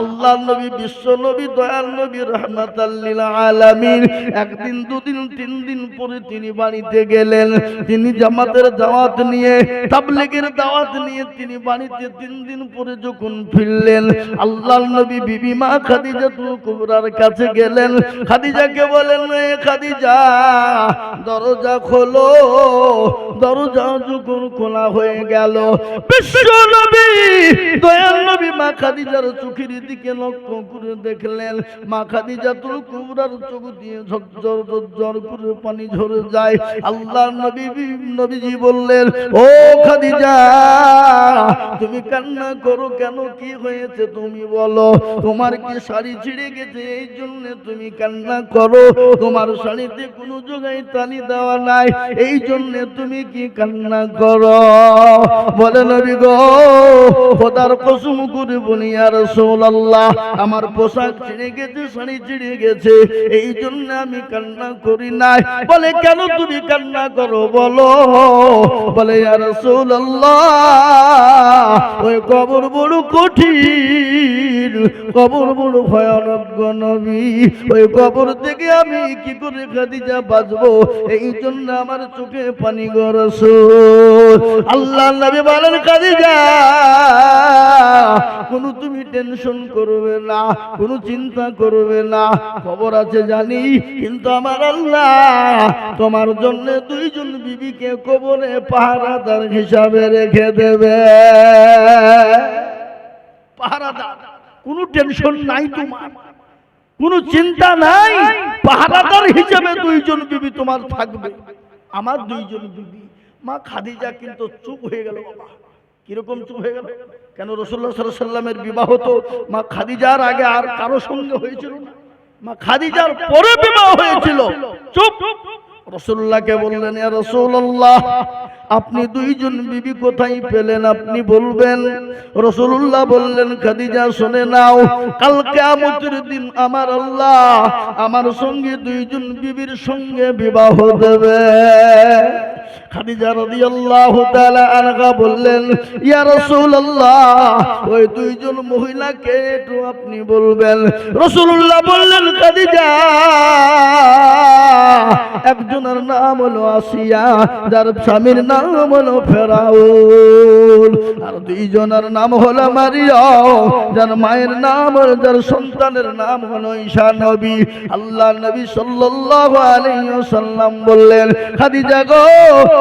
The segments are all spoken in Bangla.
আল্লাহ নবী, বিশ্ব নবী, দয়াল নবী রহমাতাল্লিল আলামিন। একদিন, দুদিন, তিন দিন পরে তিনি বাড়িতে গেলেন। তিনি জামাতের দাওয়াত নিয়ে, তাবলিগের দাওয়াত নিয়ে তিনি বাড়িতে তিন দিন পরে যখন ফিরলেন আল্লাহ নবী বিবি মা খাদিজাতুল কুবরার কাছে গেলেন। খাদিজাকে বলেন খাদিজা, দরজা খোলো। দরজা যখন খোলা হয়ে গেল, বিশ্ব নবী, দয়াল নবী মা খাদিজার চোখের দিকে লক্ষ্য করে দেখলেন, মা খাদিজা তুল কুবরার চোখ দিয়ে ঝরঝর ঝরঝর করে পানি ঝরে যায়। আল্লাহ নবী নবীজি বললেন, ও খাদিজা, তুমি কান্না করো কেন? কি হয়েছে তুমি বলো। তোমার কি শাড়ি ছিঁড়ে গেছে? এই জন্য তুমি কান্না করো। তোমার শাড়িতে কোনো জায়গায় তালি দেওয়া নাই। এই জন্য তুমি কি কান্না করো? বলে নবী গো, খোদার কসম করে বলি আর রাসূলুল্লাহ আমার পোশাক ছিঁড়ে গেছে, শাড়ি ছিঁড়ে গেছে, এই জন্য আমি কান্না করি নাই। বলে, কেন তুমি কান্না করো বলো? বলে আর ওই কবর বড় কঠিন, কবর বড় ভয়ানক নবী। ওই কবর থেকে আমি কি করে খাদিজা বাঁচবো? এই জন্য আমার চোখে পানি গরস আল্লাহ নবী বলেন, খাদিজা, কোনো তুমি টেনশন করবে না, কোনো চিন্তা করবে না। খবর আছে জানি, কিন্তু আমার আল্লাহ, তোমার জন্য দুইজন বিবিকে কবরে পাহারাদার হিসাবে রেখে দেবে। পাহারাদার, কোনো টেনশন নাই তোমার। কোনো চিন্তা নাই, পাহারাদার হিসেবে দুইজন বিবি তোমার থাকবে। আমার দুইজন বিবি, মা খাদিজা কিন্তু চুপ হয়ে গেল, বাবা। কীরকম চুপ হয়ে গেল? কেন রসুল্লাহ সাল্লামের বিবাহ তো মা খাদিজার আগে আর কারও সঙ্গে হয়েছিল না? মা খাদিজার পরে বিবাহ হয়েছিল। চুপ। রসুল্লাহকে বললেন রসুল্লাহ, আপনি দুইজন বিবি কোথায় পেলেন? আপনি বলবেন। রসুল্লাহ বললেন, খাদিজা, শুনে নাও, কাল কেমতের দিন আমার আল্লাহ আমার সঙ্গে দুইজন বিবির সঙ্গে বিবাহ দেবে। খাদিজা রাদিয়াল্লাহু তাআলা আনহা বললেন, ইয়া রাসূলুল্লাহ ওই দুইজন মহিলাকে একটু আপনি বলবেন। রাসূলুল্লাহ বললেন, খাদিজা একজনের নাম হলো আসিয়া, যার স্বামীর নাম হলো ফেরাউল আর দুইজনের নাম হলো মারিয়াম যার মায়ের নাম, যার সন্তানের নাম হলো ঈশা নবী। আল্লাহ নবী সাল্লাল্লাহু আলাইহি ওয়াসাল্লাম বললেন, খাদিজা গো,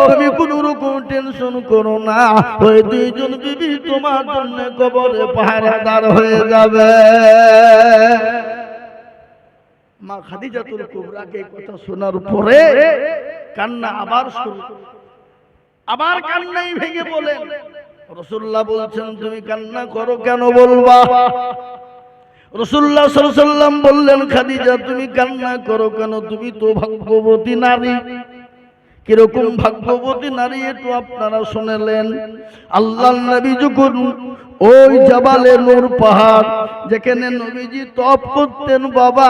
তুমি কোন রকম টেনশন করো না। ওই দুইজন বিবি তোমার জন্য কবরে পাহারাদার হয়ে যাবে। মা খাদিজাতুল কুবরাকে কথা শোনার পরে কান্না আবার শুরু আবার কান্নাই ভেঙে বলেন রসুল্লাহ বলছেন তুমি কান্না করো কেন বলবা? রসুল্লাহ সাল্লাম বললেন খাদিজা তুমি কান্না করো কেন? তুমি তো ভাগ্যবতী নারী। কীরকম ভাগ্যবতী নারী একটু আপনারা শুনেলেন আল্লাহ নবী যখন ওই জাবালে নূর পাহাড়, যেখানে নবীজি তপ করতেন বাবা,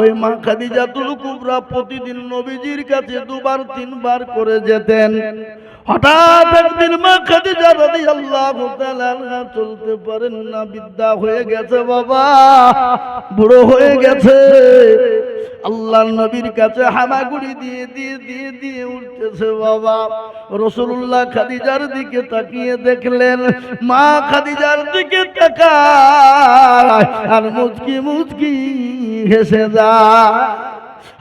ওই মা খাদিজাতুল কুবরা প্রতিদিন নবীজির কাছে দুবার, তিনবার করে যেতেন। হঠাৎ একদিন মা খাদিজা তাআলা আনহা চলতে পারেন না, বিদ্যা হয়ে গেছে বাবা, বুড়ো হয়ে গেছে। আল্লাহ নবীর কাছে হামাগুড়ি দিয়ে দিয়ে দিয়ে দিয়ে উঠতেছে বাবা। রসুল্লাহ খাদিজার দিকে তাকিয়ে দেখলেন, মা খাদিজার দিকে তাকায়, আর মুচকি মুচকি হেসে যায়।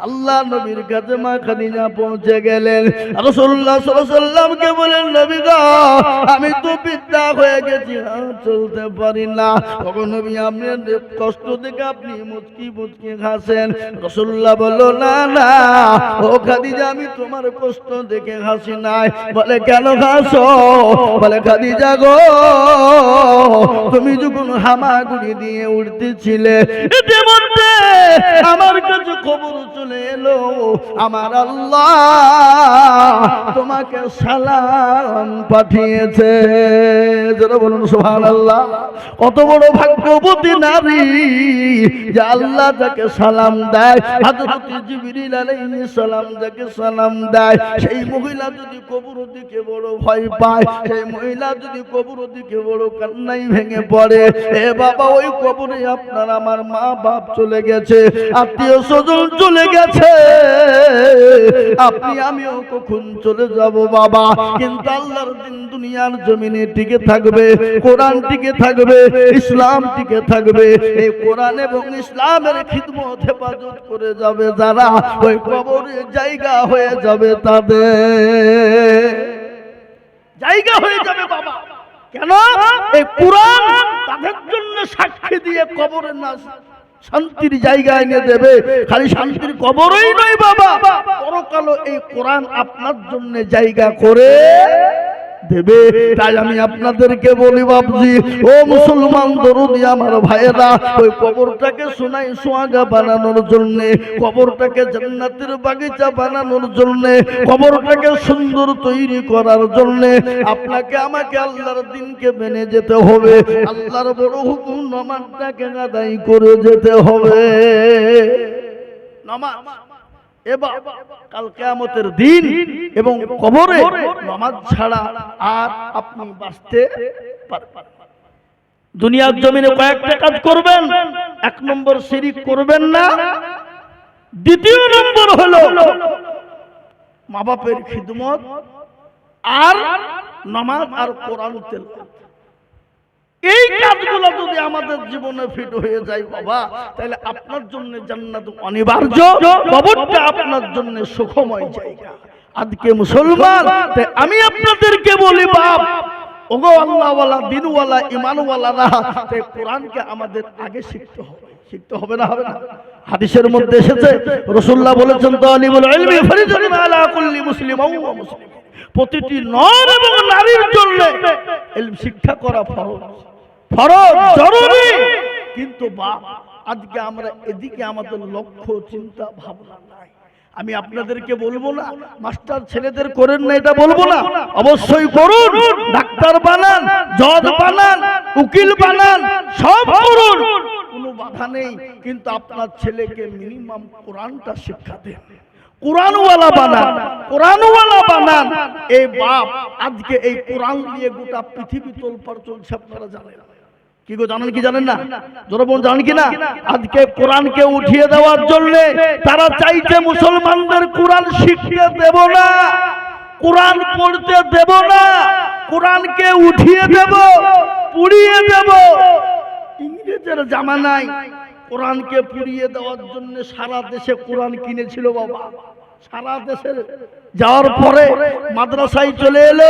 আল্লাহ নবীর কাছে মা খাদিজা পৌঁছে গেলেন। আলাইহি সাল্লামকে বলেন নবী গো, আমি তো বিদ্যা হয়ে গেছি চলতে পারি না। তখন নবী, আপনি কষ্ট দেখে আপনি মুচকি মুচকি হাসেন। রাসূলুল্লাহ বলল, না না, ও খাদিজা, আমি তোমার কষ্ট দেখে হাসি নাই। বলে, কেন হাসো? বলে, খাদিজা গো, তুমি যখন হামাগুড়ি দিয়ে উঠতেছিলে ইতিমধ্যে আমার কাছে খবর চলে এলো, আমার আল্লাহ তোমাকে সালাম পাঠিয়েছে। যারা বলুন সোহান আল্লাহ কত বড় ভাগ্যবতী নারী যে আল্লাহ যাকে সালাম দেয়, হযরত জিবরিল সালাম যাকে সালাম দেয়, সেই মহিলা যদি কবর দিকে বড় ভয় পায়, সেই মহিলা যদি কবর দিকে বড় কান্নাই ভেঙে পড়ে, এ বাবা, ওই কবরে আপনার আমার মা বাপ চলে গেছে। আত্মীয় স্বজন চলে গেছে। আপনি, আমিও কখন চলে যাব বাবা? কিন্তু আল্লাহর দিন দুনিয়ার জমিনে টিকে থাকবে, কোরআন টিকে থাকবে, ইসলাম টিকে থাকবে। এই কোরআন এবং ইসলামের খিদমত হেফাজত করে যাবে যারা, ওই কবরের জায়গা হয়ে যাবে তাদের। জায়গা হয়ে যাবে বাবা। কেন? এই কোরআন তাদের জন্য সাক্ষী দিয়ে কবরের না শান্তির জায়গা এনে দেবে। খালি শান্তির কবরই নয় বাবা। পরকালও এই কোরআন আপনার জন্য জায়গা করে। দেবে। তাই আমি আপনাদেরকে বলি বাবজি ও মুসলমান দরুদি আমার ভাইয়েরা, ওই কবরটাকে সোনাই সোয়াগা বানানোর জন্য, কবরটাকে জান্নাতের বাগিচা বানানোর জন্য, কবরটাকে সুন্দর তৈরি করার জন্য আপনাকে, আমাকে আল্লাহর দিনকে মেনে যেতে হবে। আল্লাহর বড় হুকুম নমাজটাকে আদায় করে যেতে হবে। নামাজ। এবার দিন এবং কবরে নামাজ ছাড়া আর আপনি বাঁচতে দুনিয়ার জমিনে কয়েকটা কাজ করবেন, এক নম্বর শিরিক করবেন না, দ্বিতীয় নম্বর হলো মা বাপের খিদমত আর নামাজ আর কোরআন তেলাওয়াত। এই কাজগুলো যদি আমাদের জীবনে ফিট হয়ে যায় বাবা। তাহলে আপনার জন্য জান্নাত অনিবার্য কবরটা আপনার জন্য সুখময় জায়গা। আজকে মুসলমান আমি আপনাদেরকে বলি বাপ, ওগো আল্লাহওয়ালা, দিনওয়ালা ইমানওয়ালারা তাই কোরআনকে আমাদের আগে শিখতে হবে। শিখতে হবে না হবে না। হাদিসের মধ্যে এসেছে রসুল্লাহ বলেছেন তালিবুল ইলমি ফরিদাতুন আলা কুল্লি মুসলিম ওয়া মুসলিম প্রতিটি নর এবং নারীর জন্য ইলম শিক্ষা করা ফরজ। ফরজ জরুরি। কিন্তু বাপ আজকে আমরা এদিকে আমাদের লক্ষ্য চিন্তা ভাবনা নাই। আমি আপনাদেরকে বলব না মাস্টার ছেলেদের করেন না এটা বলব না। অবশ্যই করুন ডাক্তার বানান জজ বানান উকিল বানান সব করুন। কোনো বাধা নেই কিন্তু আপনার ছেলেকে মিনিমাম কোরআনটা শিক্ষা দেন কোরআনওয়ালা বানান কোরআনওয়ালা বানান। এই বাপ আজকে এই কোরআন দিয়ে গোটা পৃথিবী তোলপাড় চলছে আপনারা জানেন। কি গো জানেন কি জানেন না? জনগণ জানেন কি না? আজকে কোরআনকে উঠিয়ে দেওয়ার জন্য তারা চাইছে মুসলমানদের কোরআন শিখতে দেব না। কোরআন পড়তে দেব না। কোরআনকে উঠিয়ে দেব পুড়িয়ে দেব। ইংরেজের জামানায় কোরআনকে পুড়িয়ে দেওয়ার জন্য সারা দেশে কোরআন কিনেছিল বাবা। সারা দেশে যাওয়ার পরে মাদ্রাসায় চলে এলো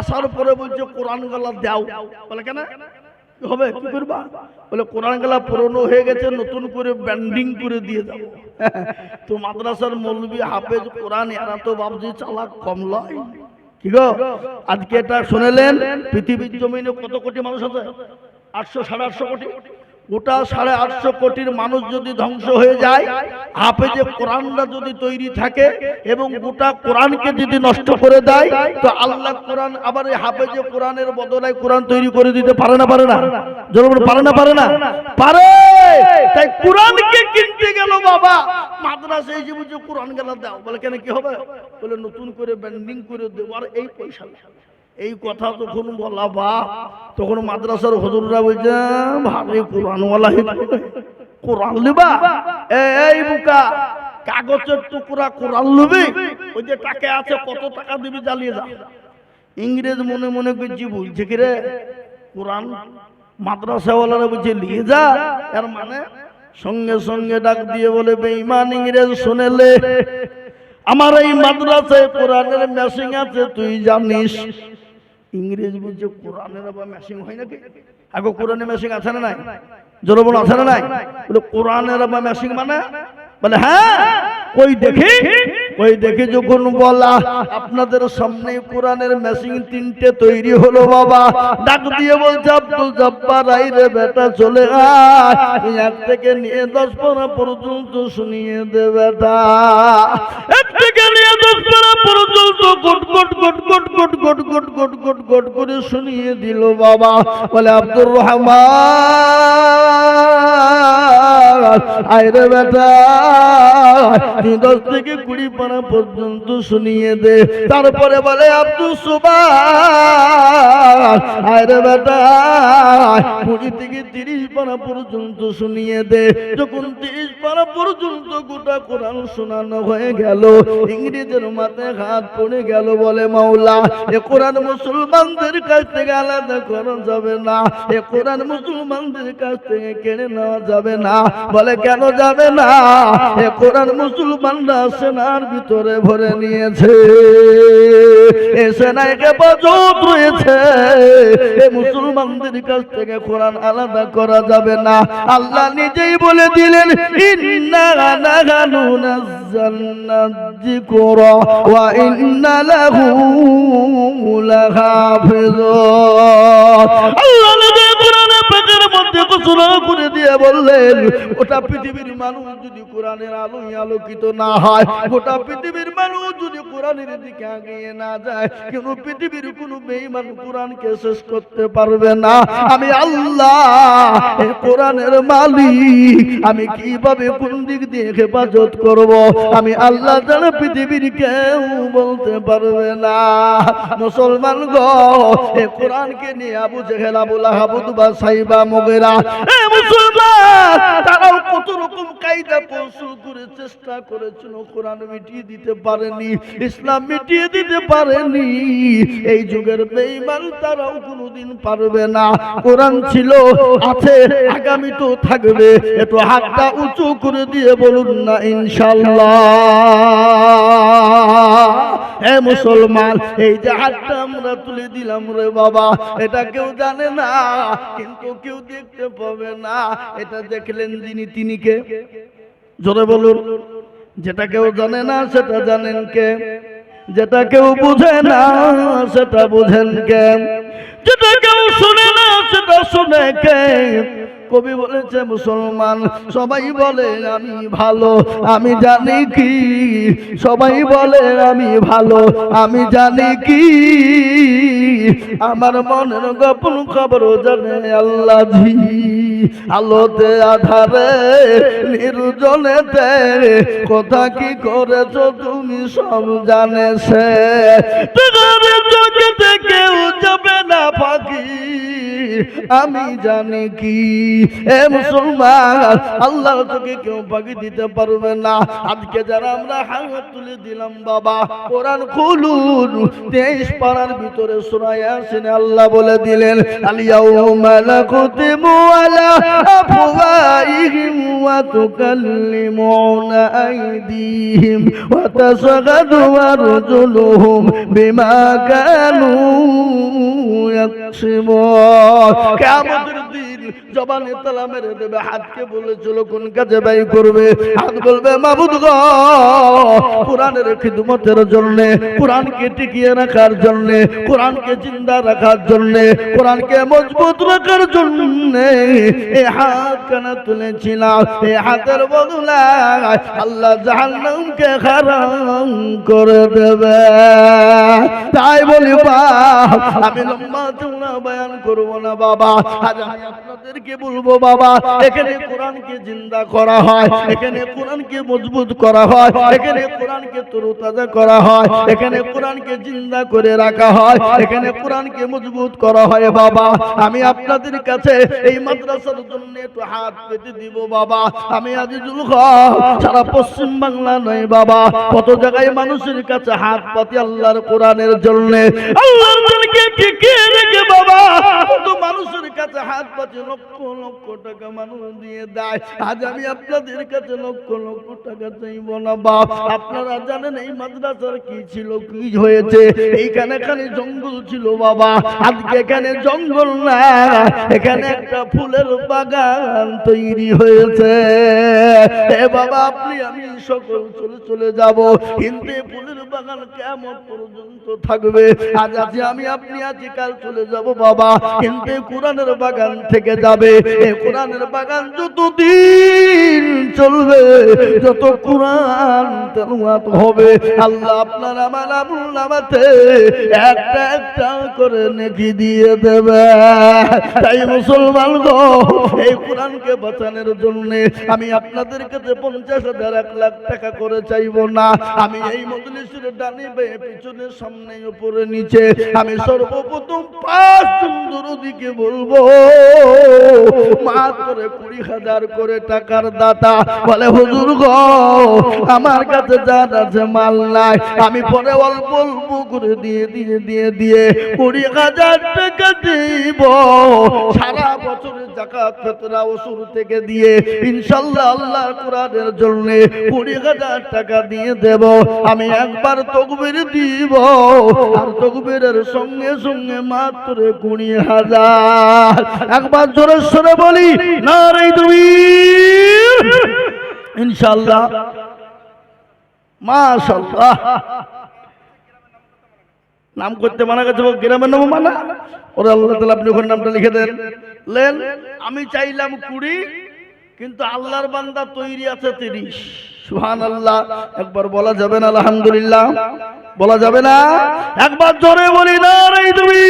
আসার পরে বলছে কোরআন গালা দাও। বলে কেন? হবে, কি করবা? বলে, কোরআন গেলা পুরনো হয়ে গেছে, নতুন করে ব্যান্ডিং করে দিয়ে দাও তো মাদ্রাসার মৌলবী হাফেজ কোরআন এরা তো ভাবছি, চালাক কম লয় কি গো? আজকে এটা শুনেলেন, পৃথিবীর জমিনে কত কোটি মানুষ আছে? আটশো, সাড়ে আটশো কোটি। গোটা সাড়ে আটশো কোটির মানুষ যদি ধ্বংস হয়ে যায়, হাফেজে কোরআনরা যদি তৈরি থাকে এবং গোটা কোরআনকে যদি নষ্ট করে দেয়, তো আল্লাহ কোরআন আবার এই হাফেজে কোরআনের বদলায় কোরআন তৈরি করে দিতে পারে না পারে না? জনগণ পারে না পারে না? পারে! তাই কোরআনকে কিনতে গেল বাবা। মাদ্রাসায় যে বুঝে কোরআন গেলা দাও। বলে, কেন, কি হবে? বলে, নতুন করে ব্যান্ডিং করে দেবো, আর এই পয়সা। এই কথা যখন বলা বা তখন মাদ্রাসার হজুররা বলছে ভাবে কোরআনওয়ালা কোরআন লিবা? এই বুকা, কাগজের টুকরা কোরআন লুবি? ওই যে টাকা আছে, কত টাকা দিবি জ্বালিয়ে যা। ইংরেজ মনে মনে করছি বলছে কি রে? কোরআন মাদ্রাসাওয়ালারা বলছে নিয়ে যা। এর মানে সঙ্গে সঙ্গে ডাক দিয়ে বলে, বেঈমান ইংরেজ শুনেলে আমার এই মাদ্রাসায় কোরআনের মেশিং আছে, তুই জানিস। ইংরেজ বলছে কোরআনের আবার মেশিং হয় নাকি? আগে কোরআনে মেশিং আছে না নাই? জনবল আছে না নাই? বলে কোরআনের আবার মেশিং মানে? বলে হ্যাঁ কই দেখি? ওই দেখে যখন বলা, আপনাদের সামনে কোরআনের মেশিন তিনটে তৈরি হলো বাবা। ডাক দিয়ে বলছে, আব্দুল জব্বার আই রে বেটা, চলে আয়। এক থেকে নিয়ে দশ পড়া পর্যন্ত শুনিয়ে দে বেটা। এক থেকে নিয়ে দশ পড়া পর্যন্ত গট গট গট গট গট গট গট গট গট গট করে শুনিয়ে দিল বাবা। বলে, আব্দুর রহমান বেটা দশ থেকে কুড়ি পানা পর্যন্ত শুনিয়ে দে। তারপরে বলে আব্দুল বেটা, কুড়ি থেকে তিরিশ পানা পর্যন্ত শুনিয়ে দে। যখন তিরিশ পানা পর্যন্ত গোটা কোরআন শোনানো হয়ে গেল, ইংরেজের মাথায় হাত পড়ে গেল বলে, মাওলা, এ কোরআন মুসলমানদের কাছ থেকে আলাদা করা যাবে না। এ কোরআন মুসলমানদের কাছ থেকে কেড়ে নেওয়া যাবে না। বলে, কেন যাবে না? এ কোরআন মুসলমানরা সেনার ভিতরে ভরে নিয়েছে। এ সেনায় হেফাজত রয়েছে। এ মুসলমানদের কাছ থেকে কোরআন আলাদা করা যাবে না। আল্লাহ নিজেই বলে দিলেন, ইন্না নাহানু নাযালনা যিকরা ওয়া ইন্না লাহু লাহাফিজুন। আল্লাহ নিজে কোরআনে শেষ করতে পারবে না। আমি আল্লাহ কোরআনের মালিক, আমি কীভাবে কোন দিক দিয়ে হেফাজত করব? আমি আল্লাহ জানা পৃথিবীর কেউ বলতে পারবে না। মুসলমান গো এই কোরআনকে নিয়ে Abu Jahl, Abu Lahab, Utba, Shaiba, Mughira এই যুগের পারবে না। ছিল আগামী তো থাকবে। একটু হাতটা উঁচু করে দিয়ে বলুন না ইনশাল্লাহ হে মুসলমান, এই যে হাতটা আমরা তুলে দিলাম রে বাবা, এটা কেউ জানে না, কিন্তু কেউ দেখতে পাবে না। এটা দেখলেন যিনি, তিনি কে? জোরে বলুন, যেটা কেউ জানে না, সেটা জানেন কে? যেটা কেউ বুঝে না, সেটা বুঝেন কে? যেটা কেউ শুনে না, সেটা শুনে কে? কবি বলেছে, মুসলমান, সবাই বলে আমি ভালো, আমি জানি কি, সবাই বলে আমি ভালো, আমি জানি কি, আমার মনের গোপন খবর জানে আল্লাহ জি, আলোতে, আধারে, নির্জনেতে, কথা কি করেছ তুমি সব জানে সে কেউ যাবে না ফাঁকি, আমি জানি কি এ মুসলমান, আল্লাহর চোখে কেউ ফাঁকি দিতে পারবে না। আজকে যারা আমরা হাত তুলে দিলাম বাবা, কোরআন খুলুন, তেইশ পাড়ার ভিতরে শোনায় আসেন আল্লাহ বলে দিলেন আলিয়াউমা লাকুতিমু আলা আফওয়াহিহিম ওয়া তুকাল্লিমুনা আইদিহিম ওয়া তাশহাদু আরজুলুহুম বিমা কানু ইয়াকসিবুন কিয়ামতের দিন জবানে তালা মেরে দেবে, হাতকে বলেছিল, কোন কাজে ব্যয় করবে? হাত বলবে, মাবুদ গো, কোরআনের খিদমতের জন্য, কোরআনকে টিকিয়ে রাখার জন্য, কোরআনকে জিন্দা রাখার জন্য, কোরআনকে মজবুত রাখার জন্য এই হাত কেন তুলেছিলাম এই হাতের বদলা আল্লাহ জাহান্নামকে হারাম করে দেবে। তাই বলি বাপ, আমি লম্বা চৌড়া বয়ান করব না বাবা। আজ আপনাদেরকে বলব, বাবা, এখানে কোরআনকে জিন্দা করা হয়, এখানে কোরআনকে মজবুত করা হয়, এখানে কোরআনকে তরুতাজা করা হয়, এখানে কোরআনকে জিন্দা করে রাখা হয়, এখানে কোরআনকে মজবুত করা হয়, বাবা, আমি আপনাদের কাছে এই মাদ্রাসার জন্য একটু হাত পেতে দিব, বাবা, আমি আজিজুল হক, সারা পশ্চিম বাংলা নয়, বাবা, কত জায়গায় মানুষের কাছে হাত পাতি আল্লাহর কোরআনের জন্য, আল্লাহর জন্য কোরআনকে টিকে রেখে, বাবা, কত মানুষের কাছে হাত পাচ্ছে লক্ষ লক্ষ টাকা মানুষ দিয়ে দেয়। আজ আমি আপনাদের কাছে লক্ষ লক্ষ টাকা চাইব না, বাপ। আপনারা জানেন এই মাদ্রাসার কি ছিল, কি হয়েছে? এইখানে এখানে জঙ্গল ছিল, বাবা। আজকে এখানে জঙ্গল না, এখানে একটা ফুলের বাগান তৈরি হয়েছে। এ বাবা, আপনি, আমি সকল চলে চলে যাব। কিন্তু ফুলের বাগান কেমন পর্যন্ত থাকবে? আজ আজ আমি, আপনি আছি, কাল চলে যাব, বাবা। কিন্তু কোরআনের বাগান থেকে যাবে। কোরআনের বাগান যতদিন চলবে, যত কোরআন তেলাওয়াত হবে, আল্লাহ আপনার আমার আমুল নামাতে একটা একটা করে নেকি দিয়ে দেবে। তাই মুসলমান গো, এই কোরআনকে বাঁচানোর জন্য আমি আপনাদের কাছে পঞ্চাশ হাজার এক লাখ টাকা করে চাইব না। আমি এই মজলিসের ডানি বেয়ে পিছনে সামনে উপরে নিচে আমি সর্বপ্রথম পাঁচ সুন্দর দিকে বলব। মাত্র কুড়ি হাজার করে টাকার দাতা। বলে, হুজুর গো, আমার কাছে যা আছে, মাল নাই। আমি পরে অল্প অল্প করে দিয়ে দিয়ে দিয়ে দিয়ে কুড়ি হাজার টাকা দিব। সারা বছরের জাকাত ফেতরা ওসুর থেকে দিয়ে ইনশাল্লাহ আল্লাহ কোরআনের জন্য কুড়ি হাজার টাকা দিয়ে দেব। আমি একবার তকবির দিব। আর তকবিরের সঙ্গে সঙ্গে মাত্র কুড়ি হাজার। একবার জোরে সরে বলি না রে তুমি ইনশাল্লাহ মাশাল্লাহ নাম করতে মানা গেছে গ্রামের নাম মানা। ওরা আল্লাহ তালা আপনি ওখানে নামটা লিখে দেন। লেন, আমি চাইলাম কুড়ি, কিন্তু আল্লাহর বান্দা তৈরি আছে তিরিশ। সুহান আল্লাহ একবার বলা যাবে না, আলহামদুলিল্লাহ। বলা যাবে না। একবার জোরে বলি না রে তুমি